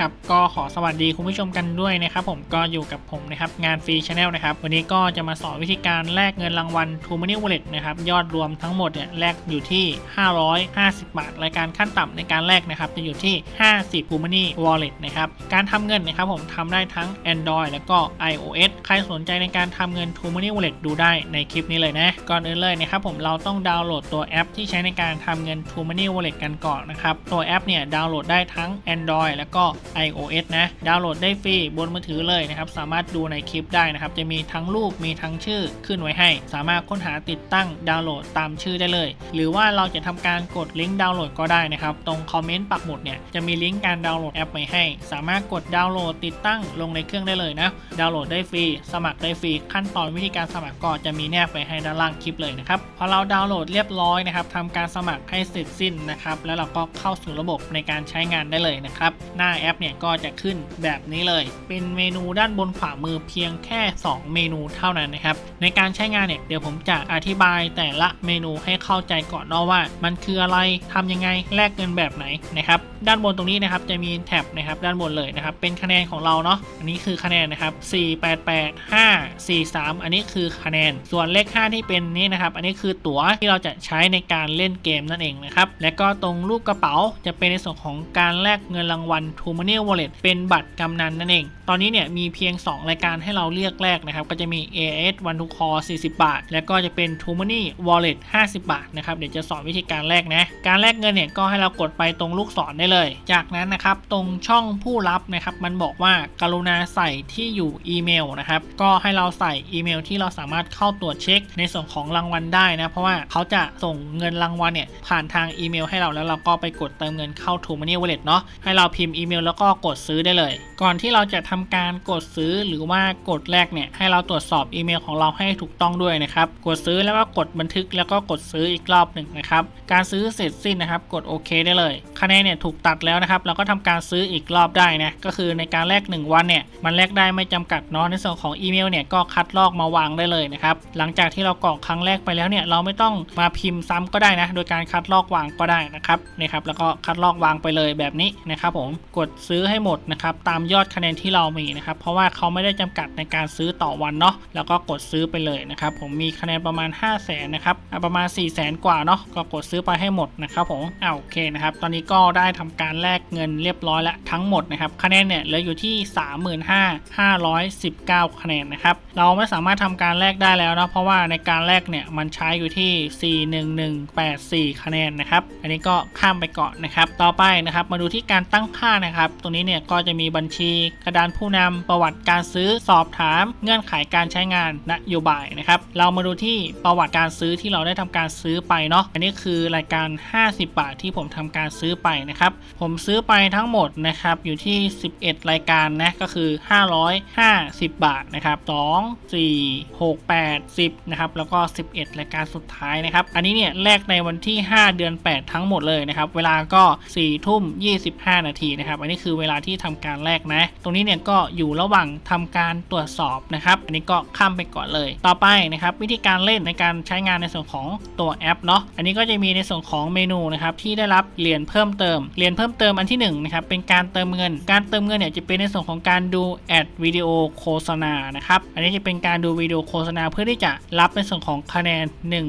นะครับก็ขอสวัสดีคุณผู้ชมกันด้วยนะครับผมก็อยู่กับผมนะครับงานฟรีชาแนลนะครับวันนี้ก็จะมาสอนวิธีการแลกเงินรางวัล t ู Money Wallet นะครับยอดรวมทั้งหมดเนี่ยแลกอยู่ที่ 550 บาท รายการขั้นต่ำในการแลกนะครับจะอยู่ที่ 50 t ู Money Wallet นะครับการทำเงินนะครับผมทำได้ทั้ง Android แล้วก็ iOS ใครสนใจในการทำเงิน t ู Money Wallet ดูได้ในคลิปนี้เลยนะก่อนอื่นเลยนะครับผมเราต้องดาวน์โหลดตัวแอป ที่ใช้ในการทำเงิน t ู Money Wallet กันก่อนนะครับตัวแอปเนี่ยดาวน์โหลดได้ทั้ง Android แล้วก็ iOS นะ ดาวน์โหลดได้ฟรีบนมือถือเลยนะครับ สามารถดูในคลิปได้นะครับ จะมีทั้งรูปมีทั้งชื่อขึ้นไว้ให้ สามารถค้นหาติดตั้งดาวน์โหลดตามชื่อได้เลย หรือว่าเราจะทำการกดลิงก์ดาวน์โหลดก็ได้นะครับ ตรงคอมเมนต์ปักหมุดเนี่ยจะมีลิงก์การดาวน์โหลดแอปไว้ให้ สามารถกดดาวน์โหลดติดตั้งลงในเครื่องได้เลยนะ ดาวน์โหลดได้ฟรี สมัครได้ฟรี ขั้นตอนวิธีการสมัครก็จะมีแนบไปให้ด้านล่างคลิปเลยนะครับ พอเราดาวน์โหลดเรียบร้อยนะครับทำการสมัครให้เสร็จสิ้นนะครับ แล้วเราก็เข้าสู่ระบบในการใช้งานได้เลยนะครับ หน้าแอปเนี่ยก็จะขึ้นแบบนี้เลย เป็นเมนูด้านบนขวามือเพียงแค่ 2 เมนูเท่านั้นนะครับ ในการใช้งานเนี่ยเดี๋ยวผมจะอธิบายแต่ละเมนูให้เข้าใจก่อนเนาะว่า มันคืออะไรทำยังไงแลกเงินแบบไหนนะครับ ด้านบนตรงนี้นะครับจะมีแท็บนะครับด้านบนเลยนะครับ เป็นคะแนนของเราเนาะอันนี้คือคะแนนนะครับ4 8 8 5 4 3 อันนี้คือคะแนน ส่วนเลข 5 ที่เป็นนี้นะครับ อันนี้คือตั๋วที่เราจะใช้ในการเล่นเกมนั่นเองนะครับ และก็ตรงรูปกระเป๋าจะเป็นในส่วนของการแลกเงินรางวัล t ู Money Wallet เป็นบัตรกำนันนั่นเอง ตอนนี้เนี่ยมีเพียง 2 รายการให้เราเลือกแลกนะครับ ก็จะมี AS One to Call 40 บาท แล้วก็จะเป็น t ู Money Wallet 50 บาทนะครับ เดี๋ยวจะสอนวิธีการแลกนะ การแลกเงินเนี่ยก็ให้เรากดไปตรงลูกศรได้เลย จากนั้นนะครับตรงช่องผู้รับนะครับ มันบอกว่าการุณาใส่ที่อยู่อีเมลนะครับ ก็ให้เราใส่อีเมลที่เราสามารถเข้าตรวจเช็ค ในส่วนของรางวัลได้นะ เพราะว่าเขาจะส่งเงินรางวัลเนี่ยผ่านทางอีเมลให้เราแล้วเราก็ไปกดเติมเงินเข้า t ู Money Wallet เนาะ ให้เราพิมพ์อีเมลแล้วแล้วก็กดซื้อได้เลย ก่อนที่เราจะทำการกดซื้อหรือว่ากดแรกเนี่ยให้เราตรวจสอบอีเมลของเราให้ถูกต้องด้วยนะครับ กดซื้อแล้วก็กดบันทึกแล้วก็กดซื้ออีกรอบหนึ่งนะครับ การซื้อเสร็จสิ้นนะครับ กดโอเคได้เลยคะแนนเนี่ยถูกตัดแล้วนะครับ เราก็ทำการซื้ออีกรอบได้นะก็คือในการแลก1 วันเนี่ยมันแลกได้ไม่จำกัดเนาะในส่วนของอีเมลเนี่ยก็คัดลอกมาวางได้เลยนะครับหลังจากที่เรากรอกครั้งแรกไปแล้วเนี่ยเราไม่ต้องมาพิมพ์ซ้ำก็ได้นะโดยการคัดลอกวางก็ได้นะครับนี่ครับแล้วก็คัดลอกวางไปเลยแบบนี้นะครับผมกดซื้อให้หมดนะครับตามยอดคะแนนที่เรามีนะครับเพราะว่าเขาไม่ได้จำกัดในการซื้อต่อวันเนาะแล้วก็กดซื้อไปเลยนะครับผมมีคะแนนประมาณ 5 0 0แสนนะครับอะประมาณ 4 0 0แสนกว่าเนาะก็กดซื้อไปให้หมดนะครับผมอ่าโอเคนะครับตอนนี้ก็ได้ทำการแลกเงินเรียบร้อยแล้วทั้งหมดนะครับคะแนนเนี่ยเหลืออยู่ที่ 35,519 คะแนนนะครับเราไม่สามารถทำการแลกได้แล้วเนาะเพราะว่าในการแลกเนี่ยมันใช้อยู่ที่ 41184 คะแนนนะครับอันนี้ก็ข้ามไปก่อนนะครับต่อไปนะครับมาดูที่การตั้งค่านะครับตรงนี้เนี่ยก็จะมีบัญชี กระดานผู้นำประวัติการซื้อสอบถาม เงื่อนไขการใช้งานนโยบายนะครับ เรามาดูที่ประวัติการซื้อที่เราได้ทำการซื้อไปเนาะอันนี้คือรายการ 50 บาทที่ผมทำการซื้อไปนะครับผมซื้อไปทั้งหมดนะครับอยู่ที่ 11 รายการนะก็คือ 550 บาทนะครับ2 4 6 8 10นะครับแล้วก็ 11 รายการสุดท้ายนะครับ อันนี้เนี่ยแลกในวันที่ 5 เดือน 8 ทั้งหมดเลยนะครับ เวลาก็4ทุ่ม 25 นาทีนะครับ อันนี้คือเวลาที่ทำการแลกนะ ตรงนี้เนี่ยก็อยู่ระหว่างทำการตรวจสอบนะครับ อันนี้ก็ข้ามไปก่อนเลย ต่อไปนะครับวิธีการเล่นในการใช้งานในส่วนของตัวแอปเนาะ อันนี้ก็จะมีในส่วนของเมนูนะครับที่ได้รับเหรียญเพิ่มเติม เหรียญเพิ่มเติมอันที่1นงนะครับเป็นการเติมเงิน การเติมเงินเนี่ยจะเป็นในส่วนของการดูแอดวิดีโอโฆษณานะครับ อันนี้จะเป็นการดูวิดีโอโฆษณาเพื่อที่จะรับในส่วนของคะแนน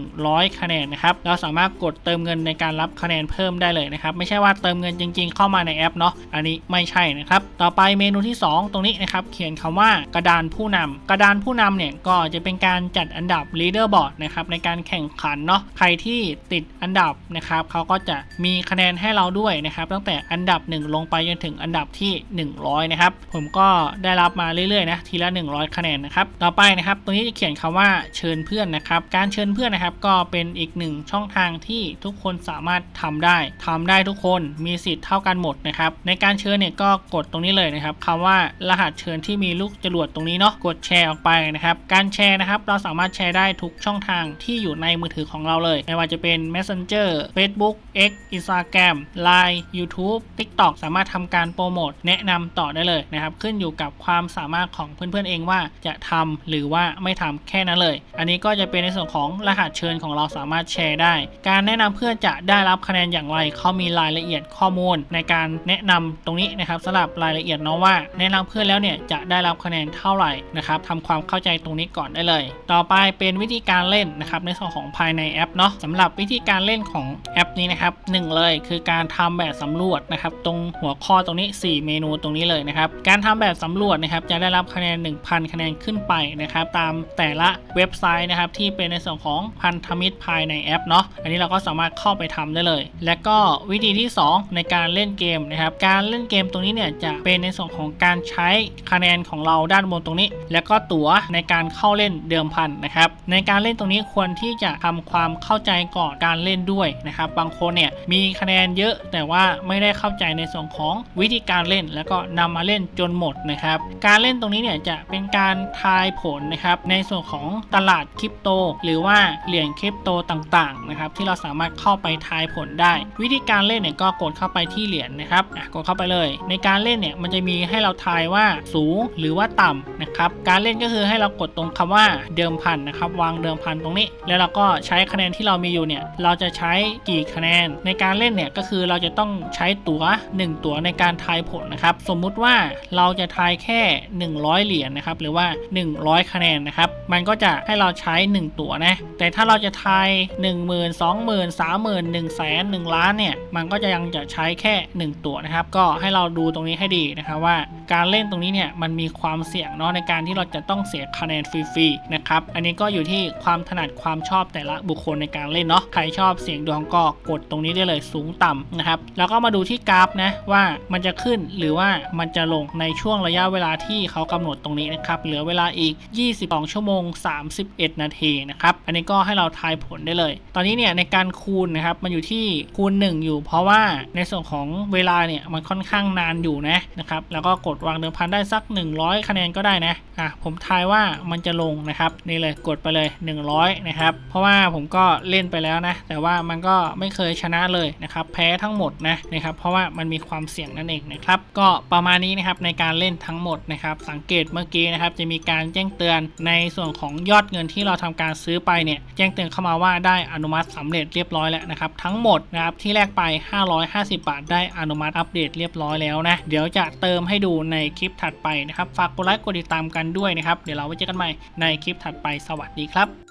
100 คะแนนนะครับ เราสามารถกดเติมเงินในการรับคะแนนเพิ่มได้เลยนะครับ ไม่ใช่ว่าเติมเงินจริง ๆ เข้ามาในแอปเนาะ อันนี้ไม่ใช่นะครับ ต่อไปเมนูที่ 2 ตรงนี้นะครับ เขียนคำว่ากระดานผู้นำกระดานผู้นำเนี่ยก็จะเป็นการจัดอันดับ leaderboard นะครับในการแข่งขันเนาะใครที่ติดอันดับนะครับเขาก็จะมีคะแนนให้เราด้วยนะครับ ตั้งแต่อันดับ 1 ลงไปจนถึงอันดับที่ 100 นะครับ ผมก็ได้รับมาเรื่อยๆนะทีละ 100 คะแนนนะครับ ต่อไปนะครับตรงนี้จะเขียนคำว่าเชิญเพื่อนนะครับการเชิญเพื่อนนะครับก็เป็นอีกหนึ่งช่องทางที่ทุกคนสามารถทำได้ทำได้ทุกคนมีสิทธิ์เท่ากันหมดนะครับในการเชิญเนี่ยก็กดตรงนี้เลยนะครับคำว่ารหัสเชิญที่มีลูกจรวดตรงนี้เนาะกดแชร์ออกไปนะครับการแชร์นะครับเราสามารถแชร์ได้ทุกช่องทางที่อยู่ในมือถือของเราเลย ไม่ว่าจะเป็น Messenger Facebook X Instagram Line YouTube TikTok สามารถทำการโปรโมทแนะนำต่อได้เลยนะครับขึ้นอยู่กับความสามารถของเพื่อนๆเองว่าจะทำหรือว่าไม่ทำแค่นั้นเลย อันนี้ก็จะเป็นในส่วนของรหัสเชิญของเราสามารถแชร์ได้ การแนะนำเพื่อนจะได้รับคะแนนอย่างไรเขามีรายละเอียดข้อมูลในการแนะนำตรงนี้นี้นะครับสำหรับรายละเอียดเนาะว่าแนะนำเพื่อนแล้วเนี่ยจะได้รับคะแนนเท่าไหร่นะครับทำความเข้าใจตรงนี้ก่อนได้เลย ต่อไปเป็นวิธีการเล่นนะครับในส่วนของภายในแอปเนาะสำหรับวิธีการเล่นของแอปนี้นะครับหนึ่งเลยคือการทำแบบสำรวจนะครับตรงหัวข้อตรงนี้ 4 เมนูตรงนี้เลยนะครับการทำแบบสำรวจนะครับจะได้รับคะแนน 1,000 คะแนนขึ้นไปนะครับตามแต่ละเว็บไซต์นะครับที่เป็นในส่วนของพันธมิตรภายในแอปเนาะอันนี้เราก็สามารถเข้าไปทำได้เลย และก็วิธีที่ 2 ในการเล่นเกมนะครับการเล่นเกมตรงนี้เนี่ยจะเป็นในส่วนของการใช้คะแนนของเราด้านบนตรงนี้ แล้วก็ตั๋วในการเข้าเล่นเดิมพันนะครับในการเล่นตรงนี้ควรที่จะทำความเข้าใจก่อนการเล่นด้วยนะครับบางคนเนี่ยมีคะแนนเยอะแต่ว่าไม่ได้เข้าใจในส่วนของวิธีการเล่น แล้วก็นำมาเล่นจนหมดนะครับการเล่นตรงนี้เนี่ยจะเป็นการทายผลนะครับในส่วนของตลาดคริปโต หรือว่าเหรียญคริปโตต่างๆนะครับที่เราสามารถเข้าไปทายผลได้ วิธีการเล่นเนี่ยก็กดเข้าไปที่เหรียญนะครับกดเข้าไปเลย ในการเล่นเนี่ยมันจะมีให้เราทายว่าสูงหรือว่าต่ำนะครับการเล่นก็คือให้เรากดตรงคำว่าเดิมพันนะครับวางเดิมพันตรงนี้ แล้วเราก็ใช้คะแนนที่เรามีอยู่เนี่ยเราจะใช้กี่คะแนน ในการเล่นเนี่ยก็คือเราจะต้องใช้ตั๋ว1 ตั๋วในการทายผลนะครับสมมุติว่าเราจะทายแค่ 100 เหรียญนะครับหรือว่า 100 คะแนนนะครับมันก็จะให้เราใช้ 1 ตั๋วนะแต่ถ้าเราจะทาย 1 0 0 0 0 2 0 0 0 0 3 0 0 0 0 1 0 0 0 0 1แสน1ล้านเนี่ยมันก็จะยังจะใช้แค่ 1 ตั๋วนะครับก็ให้เราดูตรงนี้ให้ดีนะครับว่า การเล่นตรงนี้เนี่ยมันมีความเสี่ยงเนาะในการที่เราจะต้องเสียคะแนนฟรีๆนะครับอันนี้ก็อยู่ที่ความถนัดความชอบแต่ละบุคคลในการเล่นเนาะใครชอบเสียงดวงก็กดตรงนี้ได้เลยสูงต่ำนะครับแล้วก็มาดูที่กราฟนะว่ามันจะขึ้นหรือว่ามันจะลงในช่วงระยะเวลาที่เขากำหนดตรงนี้นะครับเหลือเวลาอีก 22 ชั่วโมง 31 นาทีนะครับอันนี้ก็ให้เราทายผลได้เลย ตอนนี้เนี่ยในการคูณนะครับมันอยู่ที่คูณ 1 อยู่ เพราะว่าในส่วนของเวลาเนี่ยมันค่อนข้างนานอยู่นะนะครับแล้วก็กดวางเดิมพันได้สัก 100 คะแนนก็ได้นะอะผมทายว่ามันจะลงนะครับนี่เลยกดไปเลย 100 นะครับ เพราะว่าผมก็เล่นไปแล้วนะ แต่ว่ามันก็ไม่เคยชนะเลยนะครับ แพ้ทั้งหมดนะนะครับ เพราะว่ามันมีความเสี่ยงนั่นเองนะครับ ก็ประมาณนี้นะครับในการเล่นทั้งหมดนะครับ สังเกตเมื่อกี้นะครับ จะมีการแจ้งเตือนในส่วนของยอดเงินที่เราทำการซื้อไปเนี่ย แจ้งเตือนเข้ามาว่าได้อนุมัติสำเร็จเรียบร้อยแล้วนะครับ ทั้งหมดนะครับที่แรกไป 550 บาท ได้อนุมัติอัปเดตเรียบร้อยแล้วนะ เดี๋ยวจะเติมให้ดูในคลิปถัดไปนะครับ ฝากกดไลค์กดติดตามกันด้วยนะครับ เดี๋ยวเราไว้เจอกันใหม่ในคลิปถัดไปสวัสดีครับ